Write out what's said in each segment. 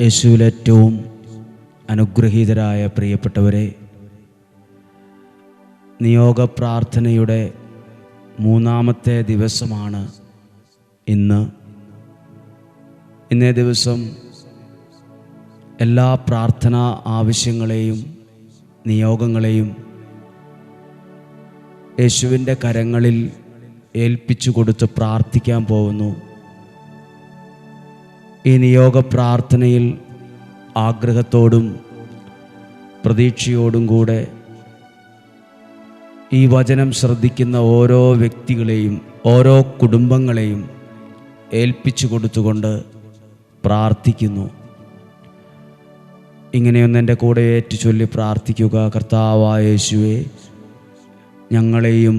യേശുവിലേറ്റവും അനുഗ്രഹീതരായ പ്രിയപ്പെട്ടവരെ നിയോഗ പ്രാർത്ഥനയുടെ മൂന്നാമത്തെ ദിവസമാണ് ഇന്ന്. ഇന്നേ ദിവസം എല്ലാ പ്രാർത്ഥനാ ആവശ്യങ്ങളെയും നിയോഗങ്ങളെയും യേശുവിന്റെ കരങ്ങളിൽ ഏൽപ്പിച്ചു കൊടുത്ത് പ്രാർത്ഥിക്കാൻ പോകുന്നു. ഈ നിയോഗ പ്രാർത്ഥനയിൽ ആഗ്രഹത്തോടും പ്രതീക്ഷയോടും കൂടെ ഈ വചനം ശ്രദ്ധിക്കുന്ന ഓരോ വ്യക്തികളെയും ഓരോ കുടുംബങ്ങളെയും ഏൽപ്പിച്ചു കൊടുത്തുകൊണ്ട് പ്രാർത്ഥിക്കുന്നു. ഇങ്ങനെയൊന്ന് എന്റെ കൂടെ ഏറ്റു ചൊല്ലി പ്രാർത്ഥിക്കുക. കർത്താവായ യേശുവെ ഞങ്ങളെയും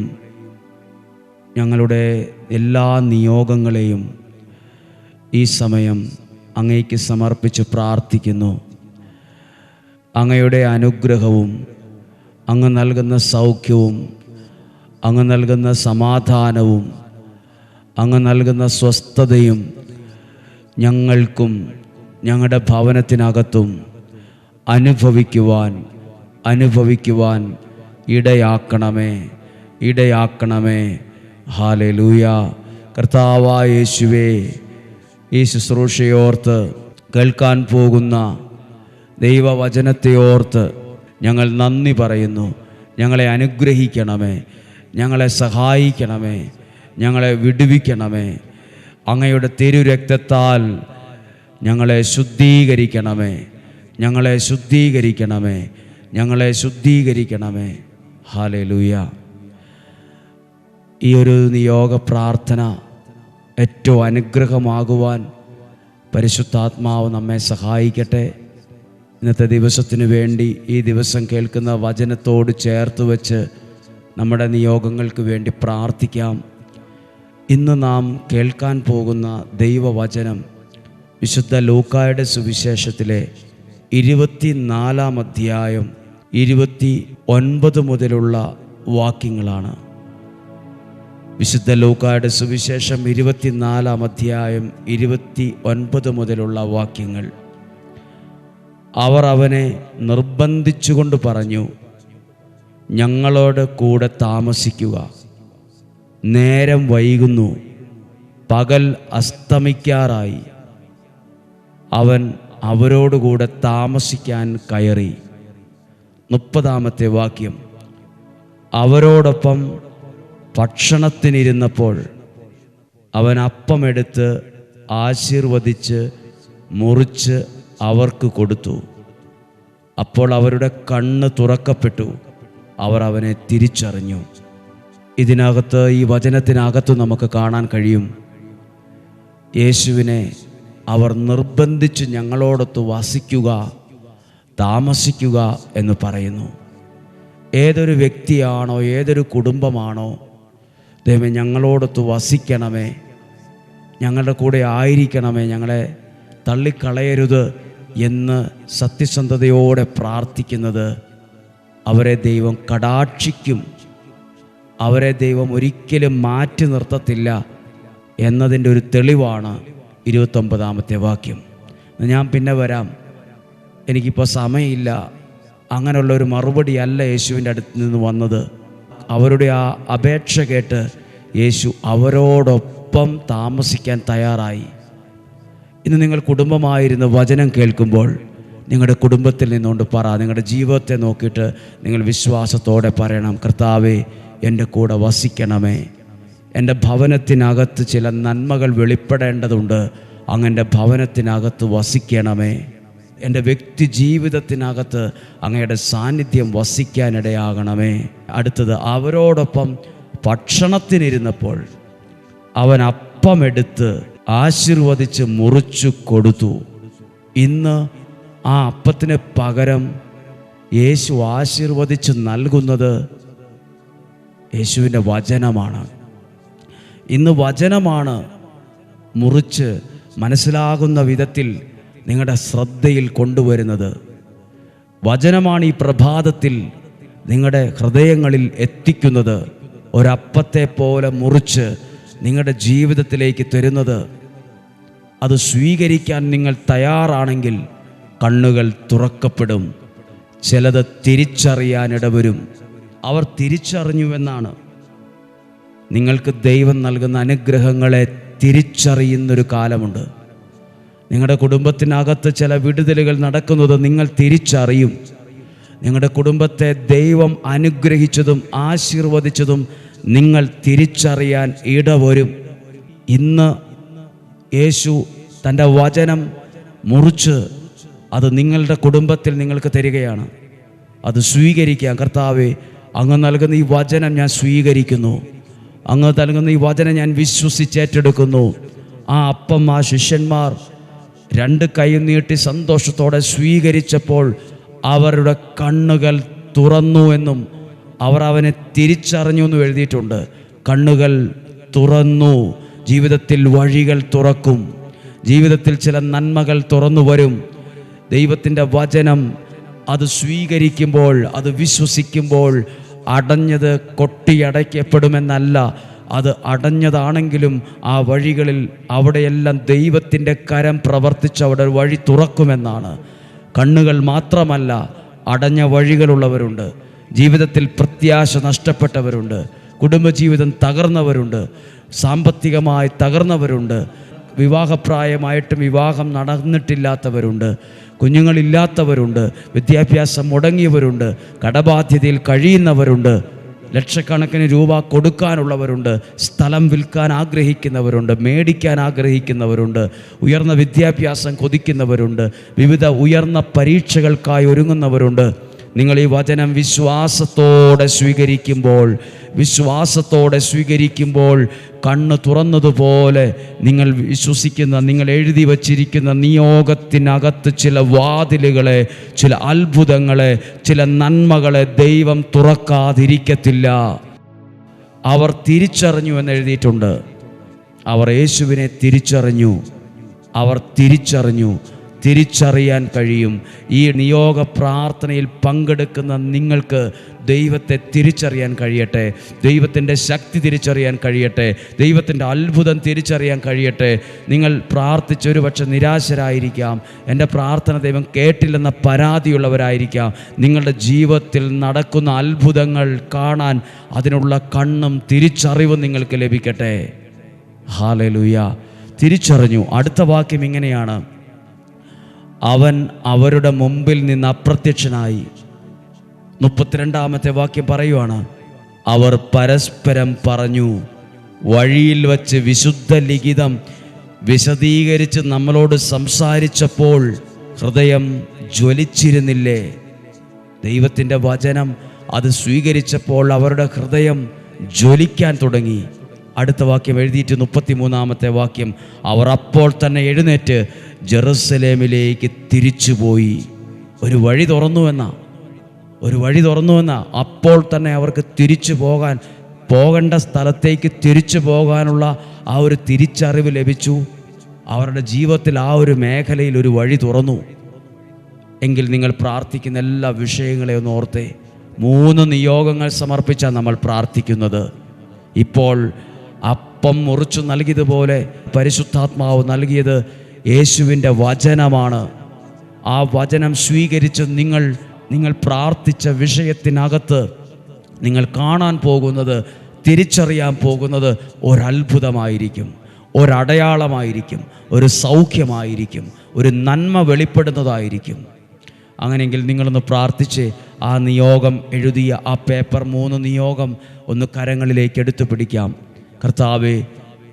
ഞങ്ങളുടെ എല്ലാ നിയോഗങ്ങളെയും ഈ സമയം അങ്ങയ്ക്ക് സമർപ്പിച്ച് പ്രാർത്ഥിക്കുന്നു. അങ്ങയുടെ അനുഗ്രഹവും അങ്ങ് നൽകുന്ന സൗഖ്യവും അങ്ങ് നൽകുന്ന സമാധാനവും അങ്ങ് നൽകുന്ന സ്വസ്ഥതയും ഞങ്ങൾക്കും ഞങ്ങളുടെ ഭവനത്തിനകത്തും അനുഭവിക്കുവാൻ അനുഭവിക്കുവാൻ ഇടയാക്കണമേ ഇടയാക്കണമേ. ഹാലെ ലൂയ കർത്താവായ യേശുവേ. ഈ ശുശ്രൂഷയോർത്ത് കേൾക്കാൻ പോകുന്ന ദൈവവചനത്തെ ഓർത്ത് ഞങ്ങൾ നന്ദി പറയുന്നു. ഞങ്ങളെ അനുഗ്രഹിക്കണമേ. ഞങ്ങളെ സഹായിക്കണമേ. ഞങ്ങളെ വിടുവിക്കണമേ. അങ്ങയുടെ തിരുരക്തത്താൽ ഞങ്ങളെ ശുദ്ധീകരിക്കണമേ. ഞങ്ങളെ ശുദ്ധീകരിക്കണമേ. ഞങ്ങളെ ശുദ്ധീകരിക്കണമേ. ഹാലേ ലൂയ ഈ ഒരു നിയോഗ പ്രാർത്ഥന ഏറ്റവും അനുഗ്രഹമാകുവാൻ പരിശുദ്ധാത്മാവ് നമ്മെ സഹായിക്കട്ടെ. ഇന്നത്തെ ദിവസത്തിന് വേണ്ടി ഈ ദിവസം കേൾക്കുന്ന വചനത്തോട് ചേർത്ത് വെച്ച് നമ്മുടെ നിയോഗങ്ങൾക്ക് വേണ്ടി പ്രാർത്ഥിക്കാം. ഇന്ന് നാം കേൾക്കാൻ പോകുന്ന ദൈവവചനം വിശുദ്ധ ലൂക്കായുടെ സുവിശേഷത്തിലെ ഇരുപത്തിനാലാം അധ്യായം ഇരുപത്തി ഒൻപത് മുതലുള്ള വാക്യങ്ങളാണ്. വിശുദ്ധ ലൂക്കായുടെ സുവിശേഷം ഇരുപത്തിനാലാം അധ്യായം ഇരുപത്തി ഒൻപത് മുതലുള്ള വാക്യങ്ങൾ. അവർ അവനെ നിർബന്ധിച്ചുകൊണ്ട് പറഞ്ഞു ഞങ്ങളോട് കൂടെ താമസിക്കുക. നേരം വൈകുന്നു. പകൽ അസ്തമിക്കാറായി. അവൻ അവരോടുകൂടെ താമസിക്കാൻ കയറി. മുപ്പതാമത്തെ വാക്യം അവരോടൊപ്പം ഭക്ഷണത്തിനിരുന്നപ്പോൾ അവൻ അപ്പമെടുത്ത് ആശീർവദിച്ച് മുറിച്ച് അവർക്ക് കൊടുത്തു. അപ്പോൾ അവരുടെ കണ്ണ് തുറക്കപ്പെട്ടു. അവർ അവനെ തിരിച്ചറിഞ്ഞു. ഇതിനകത്ത് ഈ വചനത്തിനകത്ത് നമുക്ക് കാണാൻ കഴിയും. യേശുവിനെ അവർ നിർബന്ധിച്ച് ഞങ്ങളോടൊത്ത് വസിക്കുക താമസിക്കുക എന്ന് പറയുന്നു. ഏതൊരു വ്യക്തിയാണോ ഏതൊരു കുടുംബമാണോ ദൈവം ഞങ്ങളോടൊത്ത് വസിക്കണമേ. ഞങ്ങളുടെ കൂടെ ആയിരിക്കണമേ. ഞങ്ങളെ തള്ളിക്കളയരുത് എന്ന് സത്യസന്ധതയോടെ പ്രാർത്ഥിക്കുന്നത് അവരെ ദൈവം കടാക്ഷിക്കും. അവരെ ദൈവം ഒരിക്കലും മാറ്റി നിർത്തത്തില്ല എന്നതിന്റെ ഒരു തെളിവാണ് ഇരുപത്തൊമ്പതാമത്തെ വാക്യം. ഞാൻ പിന്നെ വരാം. എനിക്കിപ്പോൾ സമയമില്ല. അങ്ങനെയുള്ള ഒരു മറുപടി അല്ല യേശുവിന്റെ അടുത്ത് നിന്ന് വന്നത്. അവരുടെ ആ അപേക്ഷ കേട്ട് യേശു അവരോടൊപ്പം താമസിക്കാൻ തയ്യാറായി. ഇന്ന് നിങ്ങൾ കുടുംബമായിരുന്ന് വചനം കേൾക്കുമ്പോൾ നിങ്ങളുടെ കുടുംബത്തിൽ നിന്നുകൊണ്ട് പറ നിങ്ങളുടെ ജീവിതത്തെ നോക്കിയിട്ട് നിങ്ങൾ വിശ്വാസത്തോടെ പറയണം കർത്താവേ എന്റെ കൂടെ വസിക്കണമേ. എന്റെ ഭവനത്തിനകത്ത് ചില നന്മകൾ വെളിപ്പെടേണ്ടതുണ്ട്. അങ്ങന്റെ ഭവനത്തിനകത്ത് വസിക്കണമേ. എന്റെ വ്യക്തി ജീവിതത്തിനകത്ത് അങ്ങയുടെ സാന്നിധ്യം വസിക്കാനിടയാകണമേ. അടുത്തത് അവരോടൊപ്പം ഭക്ഷണത്തിനിരുന്നപ്പോൾ അവൻ അപ്പമെടുത്ത് ആശീർവദിച്ച് മുറിച്ചു കൊടുത്തു. ഇന്ന് ആ അപ്പത്തിന് പകരം യേശു ആശീർവദിച്ച് നൽകുന്നത് യേശുവിന്റെ വചനമാണ്. ഇന്ന് വചനമാണ് മുറിച്ച് മനസ്സിലാകുന്ന വിധത്തിൽ നിങ്ങളുടെ ശ്രദ്ധയിൽ കൊണ്ടുവരുന്നത്. വചനമാണ് ഈ പ്രഭാതത്തിൽ നിങ്ങളുടെ ഹൃദയങ്ങളിൽ എത്തിക്കുന്നത്. ഒരപ്പത്തെ പോലെ മുറിച്ച് നിങ്ങളുടെ ജീവിതത്തിലേക്ക് തരുന്നത്. അത് സ്വീകരിക്കാൻ നിങ്ങൾ തയ്യാറാണെങ്കിൽ കണ്ണുകൾ തുറക്കപ്പെടും. ചിലത് തിരിച്ചറിയാൻ ഇടവരും അവർ തിരിച്ചറിഞ്ഞുവെന്നാണ്. നിങ്ങൾക്ക് ദൈവം നൽകുന്ന അനുഗ്രഹങ്ങളെ തിരിച്ചറിയുന്നൊരു കാലമുണ്ട്. നിങ്ങളുടെ കുടുംബത്തിനകത്ത് ചില വിടുതലുകൾ നടക്കുന്നത് നിങ്ങൾ തിരിച്ചറിയും. നിങ്ങളുടെ കുടുംബത്തെ ദൈവം അനുഗ്രഹിച്ചതും ആശീർവദിച്ചതും നിങ്ങൾ തിരിച്ചറിയാൻ ഇടവരും. ഇന്ന് യേശു തന്റെ വചനം മുറിച്ച് അത് നിങ്ങളുടെ കുടുംബത്തിൽ നിങ്ങൾക്ക് തരികയാണ്. അത് സ്വീകരിക്കാം. കർത്താവെ അങ്ങ് നൽകുന്ന ഈ വചനം ഞാൻ സ്വീകരിക്കുന്നു. അങ്ങ് നൽകുന്ന ഈ വചനം ഞാൻ വിശ്വസിച്ചേറ്റെടുക്കുന്നു. ആ അപ്പം ആ ശിഷ്യന്മാർ രണ്ട് കൈ നീട്ടി സന്തോഷത്തോടെ സ്വീകരിച്ചപ്പോൾ അവരുടെ കണ്ണുകൾ തുറന്നു എന്നും അവർ അവനെ തിരിച്ചറിഞ്ഞു എന്നും എഴുതിയിട്ടുണ്ട്. കണ്ണുകൾ തുറന്നു ജീവിതത്തിൽ വഴികൾ തുറക്കും ജീവിതത്തിൽ ചില നന്മകൾ തുറന്നു വരും. ദൈവത്തിന്റെ വചനം അത് സ്വീകരിക്കുമ്പോൾ അത് വിശ്വസിക്കുമ്പോൾ അടഞ്ഞത് കൊട്ടിയടയ്ക്കപ്പെടുമെന്നല്ല അത് അടഞ്ഞതാണെങ്കിലും ആ വഴികളിൽ അവിടെയെല്ലാം ദൈവത്തിന്റെ കരം പ്രവർത്തിച്ച് അവിടെ വഴി തുറക്കുമെന്നാണ്. കണ്ണുകൾ മാത്രമല്ല അടഞ്ഞ വഴികളുള്ളവരുണ്ട്. ജീവിതത്തിൽ പ്രത്യാശ നഷ്ടപ്പെട്ടവരുണ്ട്. കുടുംബജീവിതം തകർന്നവരുണ്ട്. സാമ്പത്തികമായി തകർന്നവരുണ്ട്. വിവാഹപ്രായമായിട്ടും വിവാഹം നടന്നിട്ടില്ലാത്തവരുണ്ട്. കുഞ്ഞുങ്ങളില്ലാത്തവരുണ്ട്. വിദ്യാഭ്യാസം മുടങ്ങിയവരുണ്ട്. കടബാധ്യതയിൽ കഴിയുന്നവരുണ്ട്. ലക്ഷക്കണക്കിന് രൂപ കൊടുക്കാനുള്ളവരുണ്ട് സ്ഥലം വിൽക്കാൻ ആഗ്രഹിക്കുന്നവരുണ്ട് മേടിക്കാൻ ആഗ്രഹിക്കുന്നവരുണ്ട് ഉയർന്ന വിദ്യാഭ്യാസം കൊതിക്കുന്നവരുണ്ട് വിവിധ ഉയർന്ന പരീക്ഷകൾക്കായി ഒരുങ്ങുന്നവരുണ്ട്. നിങ്ങൾ ഈ വചനം വിശ്വാസത്തോടെ സ്വീകരിക്കുമ്പോൾ വിശ്വാസത്തോടെ സ്വീകരിക്കുമ്പോൾ കണ്ണ് തുറന്നതുപോലെ നിങ്ങൾ വിശ്വസിക്കുന്ന നിങ്ങൾ എഴുതി വച്ചിരിക്കുന്ന നിയോഗത്തിനകത്ത് ചില വാതിലുകളെ ചില അത്ഭുതങ്ങളെ ചില നന്മകളെ ദൈവം തുറക്കാതിരിക്കത്തില്ല. അവർ തിരിച്ചറിഞ്ഞു എന്ന് എഴുതിയിട്ടുണ്ട്. അവർ യേശുവിനെ തിരിച്ചറിഞ്ഞു. അവർ തിരിച്ചറിഞ്ഞു. തിരിച്ചറിയാൻ കഴിയും. ഈ നിയോഗ പ്രാർത്ഥനയിൽ പങ്കെടുക്കുന്ന നിങ്ങൾക്ക് ദൈവത്തെ തിരിച്ചറിയാൻ കഴിയട്ടെ. ദൈവത്തിന്റെ ശക്തി തിരിച്ചറിയാൻ കഴിയട്ടെ. ദൈവത്തിന്റെ അത്ഭുതം തിരിച്ചറിയാൻ കഴിയട്ടെ. നിങ്ങൾ പ്രാർത്ഥിച്ചൊരു പക്ഷെ നിരാശരായിരിക്കാം. എന്റെ പ്രാർത്ഥന ദൈവം കേട്ടില്ലെന്ന പരാതിയുള്ളവരായിരിക്കാം. നിങ്ങളുടെ ജീവിതത്തിൽ നടക്കുന്ന അത്ഭുതങ്ങൾ കാണാൻ അതിനുള്ള കണ്ണും തിരിച്ചറിവും നിങ്ങൾക്ക് ലഭിക്കട്ടെ. ഹാലലുയ തിരിച്ചറിഞ്ഞു. അടുത്ത വാക്യം ഇങ്ങനെയാണ്. അവൻ അവരുടെ മുമ്പിൽ നിന്ന് അപ്രത്യക്ഷനായി. മുപ്പത്തിരണ്ടാമത്തെ വാക്യം പറയുവാണ് അവർ പരസ്പരം പറഞ്ഞു വഴിയിൽ വച്ച് വിശുദ്ധ ലിഖിതം വിശദീകരിച്ച് നമ്മളോട് സംസാരിച്ചപ്പോൾ ഹൃദയം ജ്വലിച്ചിരുന്നില്ലേ? ദൈവത്തിന്റെ വചനം അത് സ്വീകരിച്ചപ്പോൾ അവരുടെ ഹൃദയം ജ്വലിക്കാൻ തുടങ്ങി. അടുത്ത വാക്യം എഴുതിയിട്ട് മുപ്പത്തി മൂന്നാമത്തെ വാക്യം അവർ അപ്പോൾ തന്നെ എഴുന്നേറ്റ് ജെറുസലേമിലേക്ക് തിരിച്ചുപോയി. ഒരു വഴി തുറന്നുവെന്ന ഒരു വഴി തുറന്നുവെന്ന അപ്പോൾ തന്നെ അവർക്ക് തിരിച്ചു പോകാൻ പോകേണ്ട സ്ഥലത്തേക്ക് തിരിച്ചു പോകാനുള്ള ആ ഒരു തിരിച്ചറിവ് ലഭിച്ചു. അവരുടെ ജീവിതത്തിൽ ആ ഒരു മേഖലയിൽ ഒരു വഴി തുറന്നു. എങ്കിൽ നിങ്ങൾ പ്രാർത്ഥിക്കുന്ന എല്ലാ വിഷയങ്ങളെയും ഒന്ന് ഓർത്തെ. മൂന്ന് നിയോഗങ്ങൾ സമർപ്പിച്ചാണ് നമ്മൾ പ്രാർത്ഥിക്കുന്നത്. ഇപ്പോൾ അപ്പം മുറിച്ചു നൽകിയതുപോലെ പരിശുദ്ധാത്മാവ് നൽകിയത് യേശുവിന്റെ വചനമാണ്. ആ വചനം സ്വീകരിച്ച് നിങ്ങൾ നിങ്ങൾ പ്രാർത്ഥിച്ച വിഷയത്തിനകത്ത് നിങ്ങൾ കാണാൻ പോകുന്നത് തിരിച്ചറിയാൻ പോകുന്നത് ഒരത്ഭുതമായിരിക്കും ഒരടയാളമായിരിക്കും ഒരു സൗഖ്യമായിരിക്കും ഒരു നന്മ വെളിപ്പെടുന്നതായിരിക്കും. അങ്ങനെയെങ്കിൽ നിങ്ങളൊന്ന് പ്രാർത്ഥിച്ച് ആ നിയോഗം എഴുതിയ ആ പേപ്പർ മൂന്ന് നിയോഗം ഒന്ന് കരങ്ങളിലേക്ക് എടുത്തു പിടിക്കാം കർത്താവെ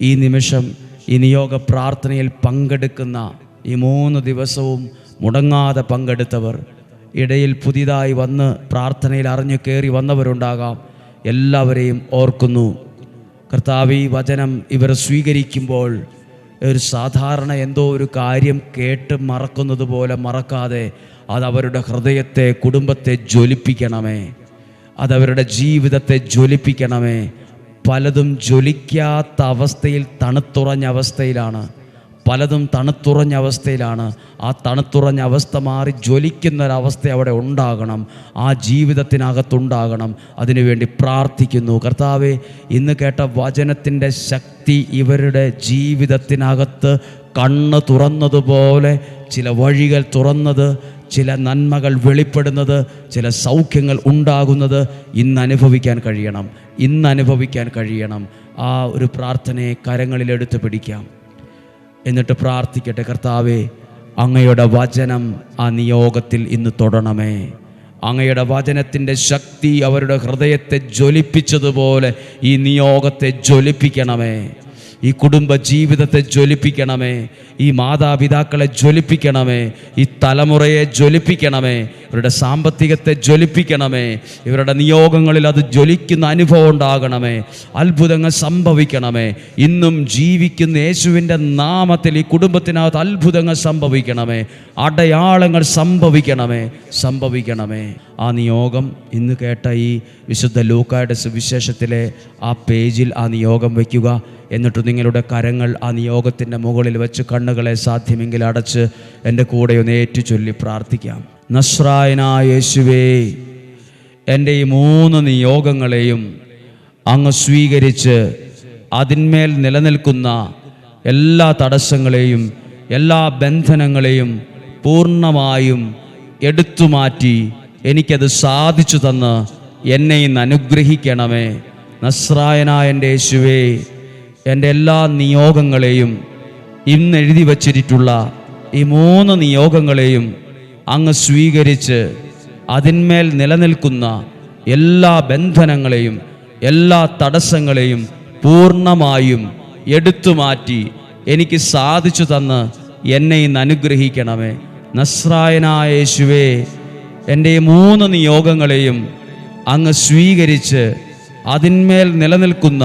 ഈ നിമിഷം ഈ നിയോഗ പ്രാർത്ഥനയിൽ പങ്കെടുക്കുന്ന ഈ മൂന്ന് ദിവസവും മുടങ്ങാതെ പങ്കെടുത്തവർ ഇടയിൽ പുതിയതായി വന്ന് പ്രാർത്ഥനയിൽ അറിഞ്ഞു കയറി വന്നവരുണ്ടാകാം. എല്ലാവരെയും ഓർക്കുന്നു. കർത്താവ് ഈ വചനം ഇവർ സ്വീകരിക്കുമ്പോൾ ഒരു സാധാരണ എന്തോ ഒരു കാര്യം കേട്ട് മറക്കുന്നത് പോലെ മറക്കാതെ അതവരുടെ ഹൃദയത്തെ കുടുംബത്തെ ജ്വലിപ്പിക്കണമേ. അതവരുടെ ജീവിതത്തെ ജ്വലിപ്പിക്കണമേ. പലതും ജ്വലിക്കാത്ത അവസ്ഥയിൽ തണുത്തുറഞ്ഞ അവസ്ഥയിലാണ്. പലതും തണുത്തുറഞ്ഞ അവസ്ഥയിലാണ്. ആ തണുത്തുറഞ്ഞ അവസ്ഥ മാറി ജ്വലിക്കുന്ന ഒരവസ്ഥ അവിടെ ഉണ്ടാകണം. ആ ജീവിതത്തിനകത്തുണ്ടാകണം. അതിനുവേണ്ടി പ്രാർത്ഥിക്കുന്നു. കർത്താവെ ഇന്ന് കേട്ട വചനത്തിന്റെ ശക്തി ഇവരുടെ ജീവിതത്തിനകത്ത് കണ്ണ് തുറന്നതുപോലെ ചില വഴികൾ തുറന്നത് ചില നന്മകൾ വെളിപ്പെടുന്നത് ചില സൗഖ്യങ്ങൾ ഉണ്ടാകുന്നത് ഇന്ന് അനുഭവിക്കാൻ കഴിയണം. ഇന്ന് അനുഭവിക്കാൻ കഴിയണം. ആ ഒരു പ്രാർത്ഥനയെ കരങ്ങളിലെടുത്ത് പിടിക്കാം. എന്നിട്ട് പ്രാർത്ഥിക്കട്ടെ കർത്താവേ അങ്ങയുടെ വചനം ആ നിയോഗത്തിൽ ഇന്ന് തൊടണമേ. അങ്ങയുടെ വചനത്തിന്റെ ശക്തി അവരുടെ ഹൃദയത്തെ ജ്വലിപ്പിച്ചതുപോലെ ഈ നിയോഗത്തെ ജ്വലിപ്പിക്കണമേ. ഈ കുടുംബ ജീവിതത്തെ ജ്വലിപ്പിക്കണമേ ഈ മാതാപിതാക്കളെ ജ്വലിപ്പിക്കണമേ ഈ തലമുറയെ ജ്വലിപ്പിക്കണമേ ഇവരുടെ സാമ്പത്തികത്തെ ജ്വലിപ്പിക്കണമേ ഇവരുടെ നിയോഗങ്ങളിൽ അത് ജ്വലിക്കുന്ന അനുഭവം ഉണ്ടാകണമേ അത്ഭുതങ്ങൾ സംഭവിക്കണമേ. ഇന്നും ജീവിക്കുന്ന യേശുവിന്റെ നാമത്തിൽ ഈ കുടുംബത്തിനകത്ത് അത്ഭുതങ്ങൾ സംഭവിക്കണമേ അടയാളങ്ങൾ സംഭവിക്കണമേ സംഭവിക്കണമേ. ആ നിയോഗം ഇന്ന് കേട്ട ഈ വിശുദ്ധ ലൂക്കായുടെ സുവിശേഷത്തിലെ ആ പേജിൽ ആ നിയോഗം വയ്ക്കുക. എന്നിട്ട് നിങ്ങളുടെ കരങ്ങൾ ആ നിയോഗത്തിന്റെ മുകളിൽ വെച്ച് കണ്ണുകളെ സാധ്യമെങ്കിൽ അടച്ച് എന്റെ കൂടെ ഒന്ന് ഏറ്റു ചൊല്ലി പ്രാർത്ഥിക്കാം. നസ്രായനായ യേശുവേ എന്റെ ഈ മൂന്ന് നിയോഗങ്ങളെയും അങ്ങ് സ്വീകരിച്ച് അതിന്മേൽ നിലനിൽക്കുന്ന എല്ലാ തടസ്സങ്ങളെയും എല്ലാ ബന്ധനങ്ങളെയും പൂർണമായും എടുത്തു മാറ്റി എനിക്കത് സാധിച്ചു തന്ന് എന്നെ ഇന്ന് അനുഗ്രഹിക്കണമേ. നസ്രായനായ യേശുവേ എന്റെ എല്ലാ നിയോഗങ്ങളെയും ഇന്ന് എഴുതി വച്ചിട്ടുള്ള ഈ മൂന്ന് നിയോഗങ്ങളെയും അങ്ങ് സ്വീകരിച്ച് അതിന്മേൽ നിലനിൽക്കുന്ന എല്ലാ ബന്ധനങ്ങളെയും എല്ലാ തടസ്സങ്ങളെയും പൂർണമായും എടുത്തു മാറ്റി എനിക്ക് സാധിച്ചു തന്ന് എന്നെ ഇന്ന് അനുഗ്രഹിക്കണമേ. നസ്രായനായ യേശുവേ എന്റെ ഈ മൂന്ന് നിയോഗങ്ങളെയും അങ്ങ് സ്വീകരിച്ച് അതിന്മേൽ നിലനിൽക്കുന്ന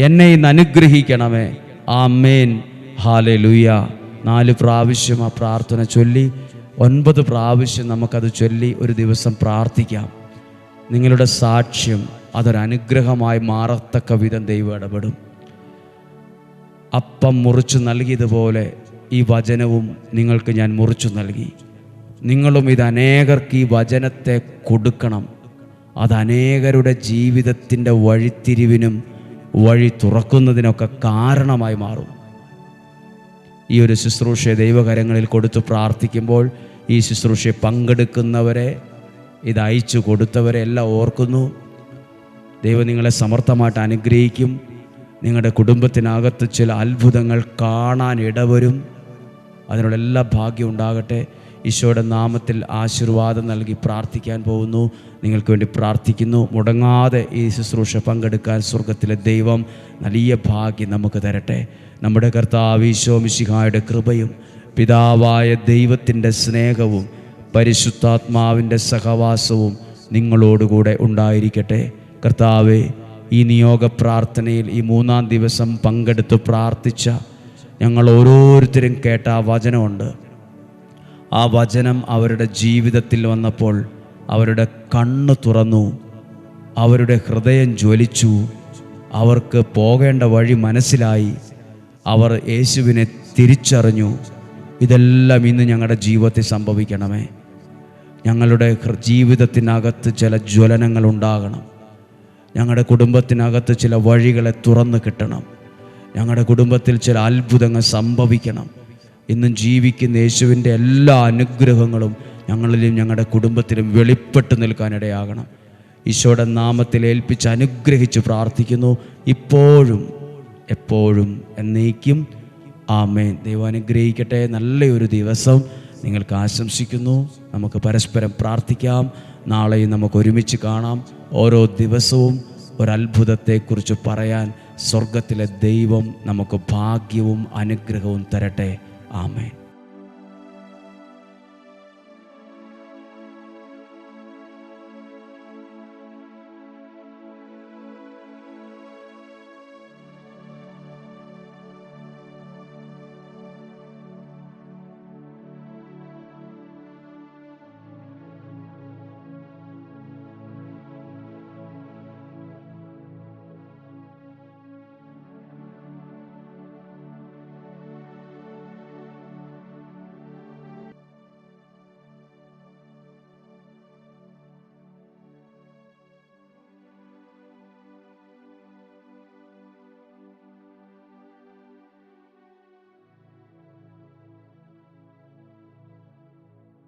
എന്നെ ഇന്ന് അനുഗ്രഹിക്കണമേ. ആ മേൻ ഹാലെ ലുയ്യ നാല് പ്രാവശ്യം ആ പ്രാർത്ഥന ചൊല്ലി ഒൻപത് പ്രാവശ്യം നമുക്കത് ചൊല്ലി ഒരു ദിവസം പ്രാർത്ഥിക്കാം. നിങ്ങളുടെ സാക്ഷ്യം അതൊരനുഗ്രഹമായി മാറത്തക്ക വിധം ദൈവം ഇടപെടും. അപ്പം മുറിച്ചു നൽകിയതുപോലെ ഈ വചനവും നിങ്ങൾക്ക് ഞാൻ മുറിച്ചു നൽകി. നിങ്ങളും ഇത് അനേകർക്ക് ഈ വചനത്തെ കൊടുക്കണം. അത് അനേകരുടെ ജീവിതത്തിന്റെ വഴിത്തിരിവിനും വഴി തുറക്കുന്നതിനൊക്കെ കാരണമായി മാറും. ഈ ഒരു ശുശ്രൂഷയെ ദൈവകരങ്ങളിൽ കൊടുത്ത് പ്രാർത്ഥിക്കുമ്പോൾ ഈ ശുശ്രൂഷയെ പങ്കെടുക്കുന്നവരെ ഇത് അയച്ചു കൊടുത്തവരെ എല്ലാം ഓർക്കുന്നു. ദൈവം നിങ്ങളെ സമർത്ഥമായിട്ട് അനുഗ്രഹിക്കും. നിങ്ങളുടെ കുടുംബത്തിനകത്ത് ചില അത്ഭുതങ്ങൾ കാണാൻ ഇടവരും. അതിനുള്ള എല്ലാ ഭാഗ്യം ഉണ്ടാകട്ടെ. ഈശോയുടെ നാമത്തിൽ ആശീർവാദം നൽകി പ്രാർത്ഥിക്കാൻ പോകുന്നു. നിങ്ങൾക്ക് വേണ്ടി പ്രാർത്ഥിക്കുന്നു. മുടങ്ങാതെ ഈ ശുശ്രൂഷ പങ്കെടുക്കാൻ സ്വർഗത്തിലെ ദൈവം വലിയ ഭാഗ്യം നമുക്ക് തരട്ടെ. നമ്മുടെ കർത്താവ് ഈശോ മിശിഹായുടെ കൃപയും പിതാവായ ദൈവത്തിന്റെ സ്നേഹവും പരിശുദ്ധാത്മാവിന്റെ സഹവാസവും നിങ്ങളോടുകൂടെ ഉണ്ടായിരിക്കട്ടെ. കർത്താവെ ഈ നിയോഗ പ്രാർത്ഥനയിൽ ഈ മൂന്നാം ദിവസം പങ്കെടുത്ത് പ്രാർത്ഥിച്ച ഞങ്ങൾ ഓരോരുത്തരും കേട്ട വചനമുണ്ട്. ആ വചനം അവരുടെ ജീവിതത്തിൽ വന്നപ്പോൾ അവരുടെ കണ്ണ് തുറന്നു അവരുടെ ഹൃദയം ജ്വലിച്ചു അവർക്ക് പോകേണ്ട വഴി മനസ്സിലായി. അവർ യേശുവിനെ തിരിച്ചറിഞ്ഞു ഇതെല്ലാം ഇന്ന് ഞങ്ങളുടെ ജീവിതത്തിൽ സംഭവിക്കണമേ. ഞങ്ങളുടെ ജീവിതത്തിനകത്ത് ചില ജ്വലനങ്ങൾ ഉണ്ടാകണം. ഞങ്ങളുടെ കുടുംബത്തിനകത്ത് ചില വഴികളെ തുറന്നു കിട്ടണം. ഞങ്ങളുടെ കുടുംബത്തിൽ ചില അത്ഭുതങ്ങൾ സംഭവിക്കണം. ഇന്നും ജീവിക്കുന്ന യേശുവിന്റെ എല്ലാ അനുഗ്രഹങ്ങളും ഞങ്ങളിലും ഞങ്ങളുടെ കുടുംബത്തിലും വെളിപ്പെട്ട് നിൽക്കാനിടയാകണം. ഈശോയുടെ നാമത്തിൽ ഏൽപ്പിച്ച് അനുഗ്രഹിച്ച് പ്രാർത്ഥിക്കുന്നു. ഇപ്പോഴും എപ്പോഴും എന്നേക്കും. ആമേൻ. ദൈവം അനുഗ്രഹിക്കട്ടെ. നല്ലൊരു ദിവസം നിങ്ങൾക്ക് ആശംസിക്കുന്നു. നമുക്ക് പരസ്പരം പ്രാർത്ഥിക്കാം. നാളെയും നമുക്ക് ഒരുമിച്ച് കാണാം. ഓരോ ദിവസവും ഒരത്ഭുതത്തെക്കുറിച്ച് പറയാൻ സ്വർഗത്തിലെ ദൈവം നമുക്ക് ഭാഗ്യവും അനുഗ്രഹവും തരട്ടെ. ആമേൻ